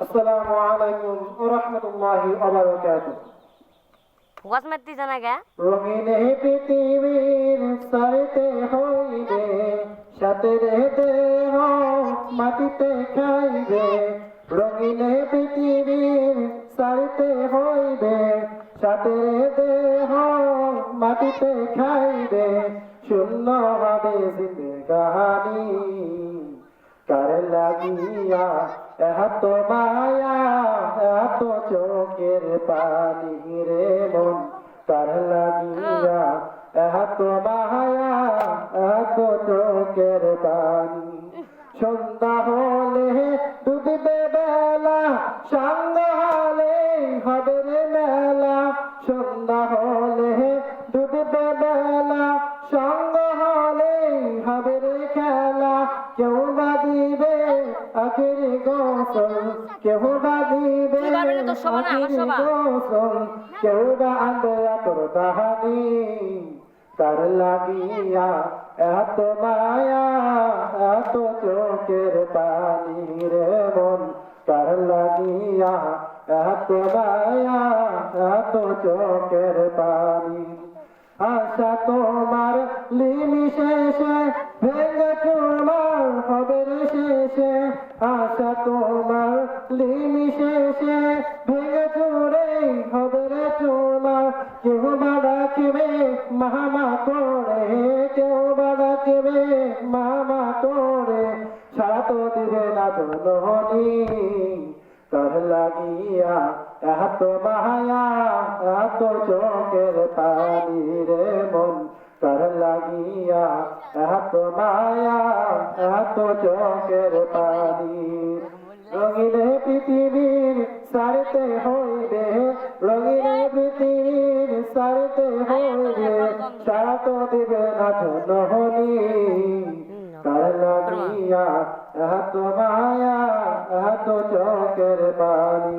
আসসালামু আলাইকুম ওয়া রাহমাতুল্লাহি ওয়া বারাকাতুহু। ওয়াজ জানা গা? রঙিন পৃথিবীর সারিতে হইবে সাথে রেতে মাটিতে খাইবে। রঙিন পৃথিবীর সারিতে হইবে সাথে রেতে মাটিতে খাইবে। শূন্য হবে জিন্দগানি। কার লাগিয়া এত মায়া, এত চোখের পানি রে মন কার লাগিয়া, এত মায়া, এত চোখের পানি। সন্ধ্যা হলে ডুবিবে বেলা, সঙ্গ হলে হবে রে মেলা। সন্ধ্যা হলে ডুবিবে বেলা, সঙ্গ হলে হবে রে খেলা। কেউ বা দিবে আখির গোসল কেউ বা দিবে। গোসল কেউ বা আনবে তোর তাহানি তার লাগিয়া এত মায়া এত চোখের পানি রে মন তার লাগিয়া এত মায়া এত চোখের পানি তোমার লিমিশেষে ভেঙে চুরে হবে রে কেউ বা ডাকবে, মামা করে, কেউ বা ডাকবে, মামা করে। সারা দিবে না জননী তার লাগিয়া এত মায়া, এত চোখের পানি রে মন। তার লাগিয়া এত মায়া এত চোখের পানি। রঙিনে পৃথিবীর সারতে হইবে, রঙিনে পৃথিবীর সারতে হইবে, সারা তো দিবে না জননী তার লাগিয়া এত মায়া এত চোখের পানি।